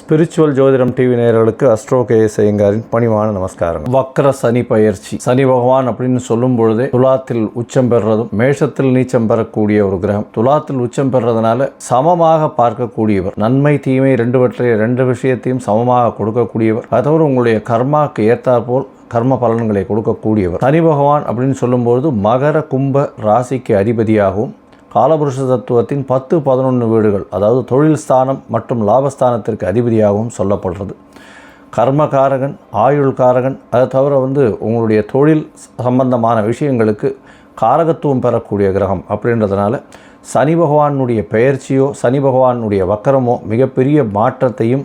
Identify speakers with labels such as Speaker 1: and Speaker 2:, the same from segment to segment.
Speaker 1: Spiritual ஜோதிடம் TV நேயர்களுக்கு astro KS ஐயங்காரின் பணிவான நமஸ்காரம். வக்ர சனி பயிற்சி. சனி பகவான் அப்படின்னு சொல்லும் பொழுதே துலாத்தில் உச்சம் பெறுறதும் மேஷத்தில் நீச்சம் பெறக்கூடிய ஒரு கிரகம். துலாத்தில் உச்சம் பெறுறதுனால சமமாக பார்க்கக்கூடியவர் நன்மை தீமை ரெண்டுவற்றை ரெண்டு விஷயத்தையும் சமமாக கொடுக்கக்கூடியவர் அதோடு உங்களுடைய கர்மாக்கு ஏற்றாற்போல் கர்ம பலன்களை கொடுக்கக்கூடியவர். சனி பகவான் அப்படின்னு சொல்லும்போது மகர கும்ப ராசிக்கு அதிபதியாகவும் காலபுருஷ தத்துவத்தின் பத்து பதினொன்று வீடுகள் அதாவது தொழில் ஸ்தானம் மற்றும் லாபஸ்தானத்திற்கு அதிபதியாகவும் சொல்லப்படுறது. கர்மகாரகன் ஆயுள்காரகன் அதை தவிர வந்து உங்களுடைய தொழில் சம்பந்தமான விஷயங்களுக்கு காரகத்துவம் பெறக்கூடிய கிரகம் அப்படின்றதுனால சனி பகவானுடைய பெயர்ச்சியோ சனி பகவானுடைய வக்கரமோ மிகப்பெரிய மாற்றத்தையும்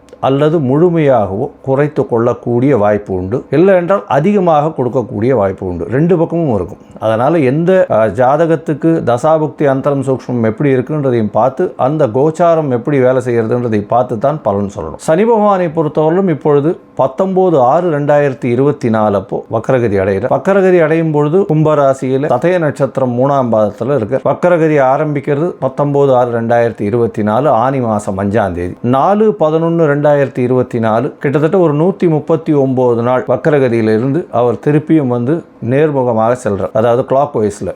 Speaker 1: அல்லது முழுமையாகவோ குறைத்து கொள்ளக்கூடிய வாய்ப்பு உண்டு. இல்லை என்றால் அதிகமாக கொடுக்கக்கூடிய வாய்ப்பு உண்டு. ரெண்டு பக்கமும் இருக்கும். அதனால் எந்த ஜாதகத்துக்கு தசாபுக்தி அந்தரம் சூக்ஷ்மம் எப்படி இருக்குன்றதையும் பார்த்து அந்த கோச்சாரம் எப்படி வேலை செய்கிறதுன்றதை பார்த்து தான் பலன் சொல்லணும். சனி பகவானை பொறுத்தவரையிலும் இப்பொழுது பத்தொம்போது ஆறு ரெண்டாயிரத்தி இருபத்தி நாலு அப்போ வக்கரகதி அடைகிற வக்கரகதி அடையும் பொழுது கும்பராசியில் சதய நட்சத்திரம் மூணாம் பாதத்தில் இருக்கு. வக்கரகதி ஆரம்பிக்கிறது பத்தொம்போது ஆறு ரெண்டாயிரத்தி இருபத்தி நாலு ஆனி மாதம் அஞ்சாம் தேதி. நாலு பதினொன்று ரெண்டாயிரத்தி இருபத்தி நாலு கிட்டத்தட்ட ஒரு நூற்றி முப்பத்தி ஒம்பது நாள் வக்கரகதியிலிருந்து அவர் திருப்பியும் வந்து நேர்முகமாக செல்றார். அதாவது கிளாக் வைஸில்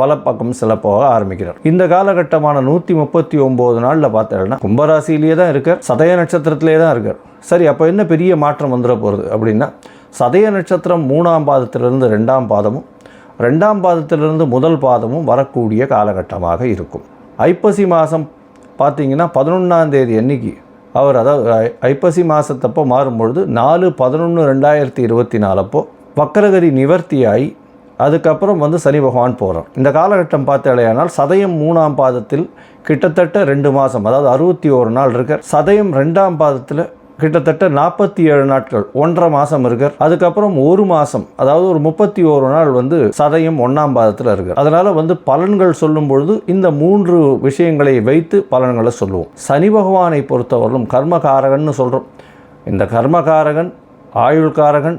Speaker 1: வலப்பக்கம் சில போக ஆரம்பிக்கிறார். இந்த காலகட்டமான நூற்றி முப்பத்தி ஒம்பது நாளில் பார்த்தேன்னா கும்பராசிலேயே தான் இருக்கார் சதய நட்சத்திரத்திலே தான் இருக்கார். சரி அப்போ என்ன பெரிய மாற்றம் வந்துட போகிறது அப்படின்னா சதய நட்சத்திரம் மூணாம் பாதத்திலிருந்து ரெண்டாம் பாதமும் ரெண்டாம் பாதத்திலிருந்து முதல் பாதமும் வரக்கூடிய காலகட்டமாக இருக்கும். ஐப்பசி மாதம் பார்த்தீங்கன்னா பதினொன்றாம் தேதி அன்னைக்கு அவர் அதாவது ஐ- ஐப்பசி மாதத்தப்போ மாறும்பொழுது நாலு பதினொன்று ரெண்டாயிரத்தி இருபத்தி நாலப்போ வக்கரகரி நிவர்த்தியாகி அதுக்கப்புறம் வந்து சனி பகவான் போகிறார் இந்த காலகட்டம் பார்த்தாலேயானால் சதயம் மூணாம் பாதத்தில் கிட்டத்தட்ட ரெண்டு மாதம் அதாவது அறுபத்தி ஒரு நாள் இருக்கார். சதயம் ரெண்டாம் பாதத்தில் கிட்டத்தட்ட நாற்பத்தி ஏழு நாட்கள் ஒன்றரை மாதம் இருக்கார். அதுக்கப்புறம் ஒரு மாதம் அதாவது ஒரு முப்பத்தி ஓரு நாள் வந்து சதயம் ஒன்றாம் பாதத்தில் இருக்கார். அதனால் வந்து பலன்கள் சொல்லும் பொழுது இந்த மூன்று விஷயங்களை வைத்து பலன்களை சொல்லுவோம். சனி பகவானை பொறுத்தவரையிலும் கர்மகாரகன்னு சொல்கிறோம் இந்த கர்மகாரகன் ஆயுள்காரகன்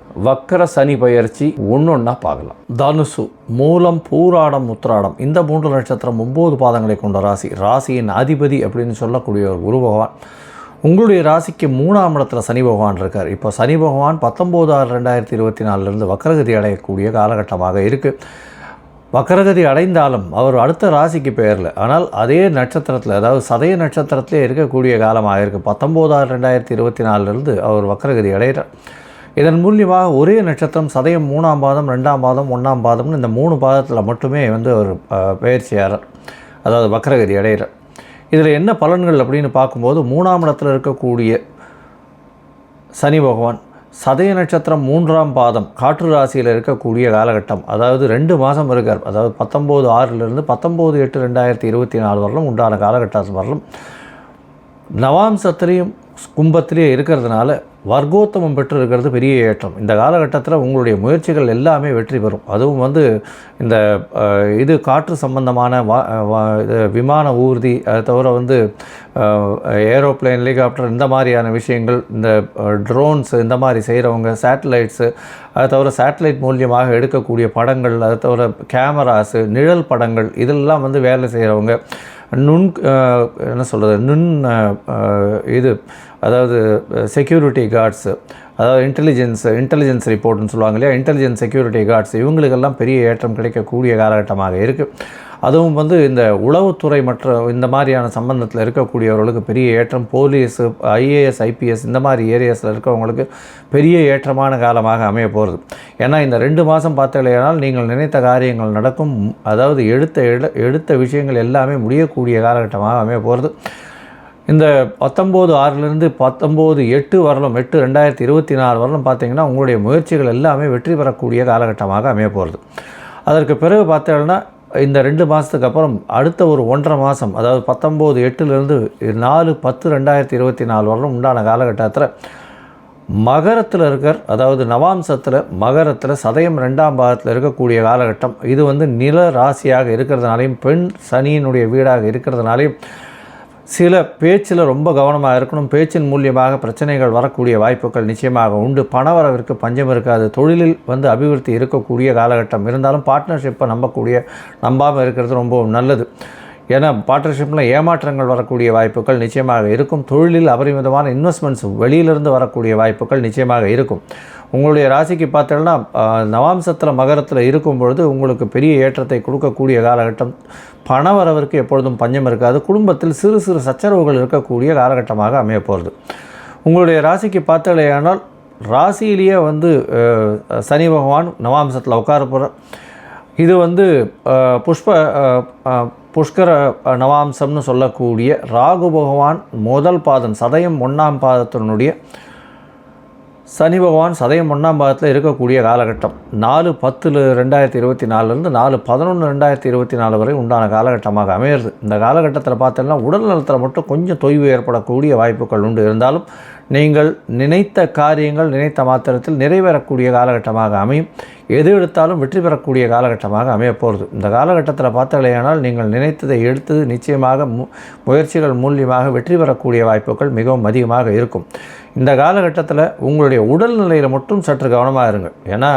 Speaker 1: வக்கர சனி பயிற்சி ஒன்றொன்னா பார்க்கலாம். தனுசு மூலம் பூராடம் உத்திராடம் இந்த மூன்று நட்சத்திரம் ஒம்பது பாதங்களை கொண்ட ராசி ராசியின் அதிபதி அப்படின்னு சொல்லக்கூடிய ஒரு குரு பகவான். உங்களுடைய ராசிக்கு மூணாம் இடத்துல சனி பகவான் இருக்கார். இப்போ சனி பகவான் பத்தொம்போது ஆறு ரெண்டாயிரத்தி இருபத்தி நாலுலேருந்து வக்கரகதி அடையக்கூடிய காலகட்டமாக இருக்குது வக்கரகதி அடைந்தாலும் அவர் அடுத்த ராசிக்கு பெயரில். ஆனால் அதே நட்சத்திரத்தில் அதாவது சதய நட்சத்திரத்திலே இருக்கக்கூடிய காலமாக இருக்குது பத்தொம்போது ஆறு ரெண்டாயிரத்தி இருபத்தி நாலுலேருந்து அவர் வக்கரகதி அடைகிறார். இதன் மூலியமாக ஒரே நட்சத்திரம் சதயம் மூணாம் பாதம் ரெண்டாம் பாதம் ஒன்றாம் பாதம்னு இந்த மூணு பாதத்தில் மட்டுமே வந்து ஒரு பயிற்சியாளர் அதாவது வக்ரகதி அடைகிறார் இதில் என்ன பலன்கள் அப்படின்னு பார்க்கும்போது மூணாம் இடத்துல இருக்கக்கூடிய சனி பகவான் சதய நட்சத்திரம் மூன்றாம் பாதம் காற்று ராசியில் இருக்கக்கூடிய காலகட்டம் அதாவது ரெண்டு மாதம் இருக்கார் அதாவது பத்தொம்போது ஆறிலிருந்து பத்தொம்போது எட்டு ரெண்டாயிரத்தி இருபத்தி நாலு வரலும் உண்டான காலகட்டம் வரலும் நவாம்சத்திலையும் கும்பத்திலேயே இருக்கிறதுனால வர்க்கோத்தமம் பெற்று இருக்கிறது பெரிய ஏற்றம். இந்த காலகட்டத்தில் உங்களுடைய முயற்சிகள் எல்லாமே வெற்றி பெறும். அதுவும் வந்து இந்த இது காற்று சம்பந்தமான வா வா- இது விமான ஊர்தி அதை தவிர வந்து ஏரோப்ளேன் ஹெலிகாப்டர் இந்த மாதிரியான விஷயங்கள் இந்த ட்ரோன்ஸ் இந்த மாதிரி செய்கிறவங்க சேட்டலைட்ஸு அதை தவிர சேட்டலைட் மூலியமாக எடுக்கக்கூடிய படங்கள் அதை தவிர கேமராஸு நிழல் படங்கள் இதெல்லாம் வந்து வேலை செய்கிறவங்க நுண் என்ன சொல்கிறது நுண் இது அதாவது செக்யூரிட்டி கார்ட்ஸு அதாவது இன்டெலிஜென்ஸ் இன்டெலிஜென்ஸ் ரிப்போர்ட்னு சொல்லுவாங்க இல்லையா? இன்டெலிஜென்ஸ் செக்யூரிட்டி கார்ட்ஸ் இவங்களுக்கெல்லாம் பெரிய ஏற்றம் கிடைக்கக்கூடிய காலகட்டமாக இருக்குது அதுவும் வந்து இந்த உளவுத்துறை மற்ற இந்த மாதிரியான சம்பந்தத்தில் இருக்கக்கூடியவர்களுக்கு பெரிய ஏற்றம் போலீஸு ஐஏஎஸ் ஐபிஎஸ் இந்த மாதிரி ஏரியாஸில் இருக்கவங்களுக்கு பெரிய ஏற்றமான காலமாக அமைய போகிறது ஏன்னா இந்த ரெண்டு மாதம் பார்த்தீங்கன்னா நீங்கள் நினைத்த காரியங்கள் நடக்கும். அதாவது எடுத்த எடுத்த விஷயங்கள் எல்லாமே முடியக்கூடிய காலகட்டமாக அமைய போகிறது இந்த பத்தொம்போது ஆறுலேருந்து பத்தொம்போது எட்டு வரலும் எட்டு ரெண்டாயிரத்தி இருபத்தி நாலு வரலும் பார்த்தீங்கன்னா உங்களுடைய முயற்சிகள் எல்லாமே வெற்றி பெறக்கூடிய காலகட்டமாக அமைய போகிறது அதற்கு பிறகு பார்த்தீங்கன்னா இந்த ரெண்டு மாதத்துக்கு அப்புறம் அடுத்த ஒரு ஒன்றரை மாதம் அதாவது பத்தொம்போது எட்டுலேருந்து நாலு பத்து ரெண்டாயிரத்தி இருபத்தி நாலு வரலும் உண்டான காலகட்டத்தில் மகரத்தில் இருக்கிற அதாவது நவாம்சத்தில் மகரத்தில் சதயம் ரெண்டாம் பாகத்தில் இருக்கக்கூடிய காலகட்டம். இது வந்து நில ராசியாக இருக்கிறதுனாலையும் பெண் சனியினுடைய வீடாக இருக்கிறதுனாலையும் சில பேச்சில் ரொம்ப கவனமாக இருக்கணும். பேச்சின் மூலியமாக பிரச்சனைகள் வரக்கூடிய வாய்ப்புகள் நிச்சயமாக உண்டு. பணவரவிற்கு பஞ்சம் இருக்காது. தொழிலில் வந்து அபிவிருத்தி இருக்கக்கூடிய காலகட்டம். இருந்தாலும் பார்ட்னர்ஷிப்பை நம்பக்கூடிய நம்பாமல் இருக்கிறது ரொம்ப நல்லது. ஏன்னா பார்ட்னர்ஷிப்பில் ஏமாற்றங்கள் வரக்கூடிய வாய்ப்புகள் நிச்சயமாக இருக்கும். தொழிலில் அபரிமிதமான இன்வெஸ்ட்மெண்ட்ஸ் வெளியிலிருந்து வரக்கூடிய வாய்ப்புகள் நிச்சயமாக இருக்கும். உங்களுடைய ராசிக்கு பார்த்தோன்னா நவாம்சத்தில் மகரத்தில் இருக்கும் பொழுது உங்களுக்கு பெரிய ஏற்றத்தை கொடுக்கக்கூடிய காலகட்டம். பண வரவிற்கு எப்பொழுதும் பஞ்சம் இருக்காது. குடும்பத்தில் சிறு சிறு சச்சரவுகள் இருக்கக்கூடிய காலகட்டமாக அமையப்போகிறது உங்களுடைய ராசிக்கு பார்த்தாலேயானால் ராசியிலேயே வந்து சனி பகவான் நவாம்சத்தில் உட்கார போகிற இது வந்து புஷ்ப புஷ்கர நவாம்சம்னு சொல்லக்கூடிய ராகு பகவான் முதல் பாதம் சதயம் ஒன்றாம் பாதத்தினுடைய சனி பகவான் சதயம் ஒன்றாம் பாதத்தில் இருக்கக்கூடிய காலகட்டம். நாலு பத்தில் ரெண்டாயிரத்தி இருபத்தி நாலுலேருந்து நாலு பதினொன்று ரெண்டாயிரத்தி இருபத்தி நாலு வரை உண்டான காலகட்டமாக அமையிறது. இந்த காலகட்டத்தில் பார்த்தோம்னா உடல் நலத்தில் மட்டும் கொஞ்சம் தொய்வு ஏற்படக்கூடிய வாய்ப்புகள் உண்டு. இருந்தாலும் நீங்கள் நினைத்த காரியங்கள் நினைத்த மாத்திரத்தில் நிறைவேறக்கூடிய காலகட்டமாக அமையும். எது எடுத்தாலும் வெற்றி பெறக்கூடிய காலகட்டமாக அமையப்போகிறது இந்த காலகட்டத்தில் பார்த்தாலேயானால் நீங்கள் நினைத்ததை எடுத்தது நிச்சயமாக மு முயற்சிகள் மூலியமாக வெற்றி பெறக்கூடிய வாய்ப்புகள் மிகவும் அதிகமாக இருக்கும். இந்த காலகட்டத்தில் உங்களுடைய உடல்நிலையில் மட்டும் சற்று கவனமாக இருங்க. ஏன்னா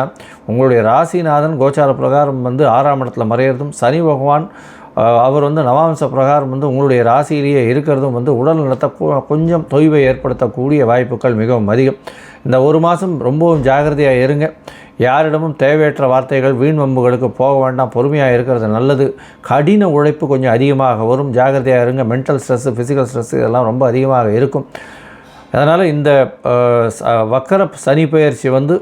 Speaker 1: உங்களுடைய ராசிநாதன் கோச்சார பிரகாரம் வந்து ஆறாம் இடத்துல மறையிறதும் சனி பகவான் அவர் வந்து நவாம்ச பிரகாரம் வந்து உங்களுடைய ராசியிலேயே இருக்கிறதும் வந்து உடல் நலத்தை கொஞ்சம் தொய்வை ஏற்படுத்தக்கூடிய வாய்ப்புகள் மிகவும் அதிகம். இந்த ஒரு மாதம் ரொம்பவும் ஜாகிரதையாக இருங்க. யாரிடமும் தேவையற்ற வார்த்தைகள் வீண் வம்புகளுக்கு போக வேண்டாம். பொறுமையாக இருக்கிறது நல்லது. கடின உழைப்பு கொஞ்சம் அதிகமாக வரும். ஜாகிரதையாக இருங்க. மென்டல் ஸ்ட்ரெஸ்ஸு ஃபிசிக்கல் ஸ்ட்ரெஸ்ஸு இதெல்லாம் ரொம்ப அதிகமாக இருக்கும். அதனால் இந்த வக்கர சனி பயிற்சி வந்து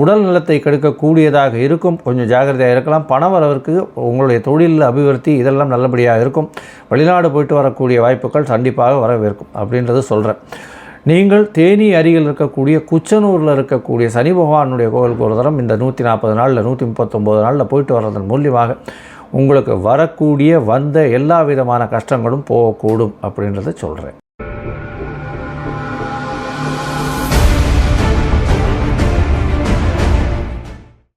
Speaker 1: உடல் நலத்தை கெடுக்கக்கூடியதாக இருக்கும். கொஞ்சம் ஜாகிரதையாக இருக்கலாம். பணம் வரவருக்கு உங்களுடைய தொழில் அபிவிருத்தி இதெல்லாம் நல்லபடியாக இருக்கும். வெளிநாடு போயிட்டு வரக்கூடிய வாய்ப்புகள் கண்டிப்பாக வரவேற்கும் அப்படின்றது சொல்கிறேன் நீங்கள் தேனி அருகில் இருக்கக்கூடிய குச்சனூரில் இருக்கக்கூடிய சனி பகவானுடைய கோவிலுக்கு ஒரு தரம் இந்த நூற்றி நாற்பது நாளில் நூற்றி முப்பத்தொம்போது நாளில் போயிட்டு வர்றதன் மூலியமாக உங்களுக்கு வரக்கூடிய வந்த எல்லா விதமான கஷ்டங்களும் போகக்கூடும் அப்படின்றத சொல்கிறேன்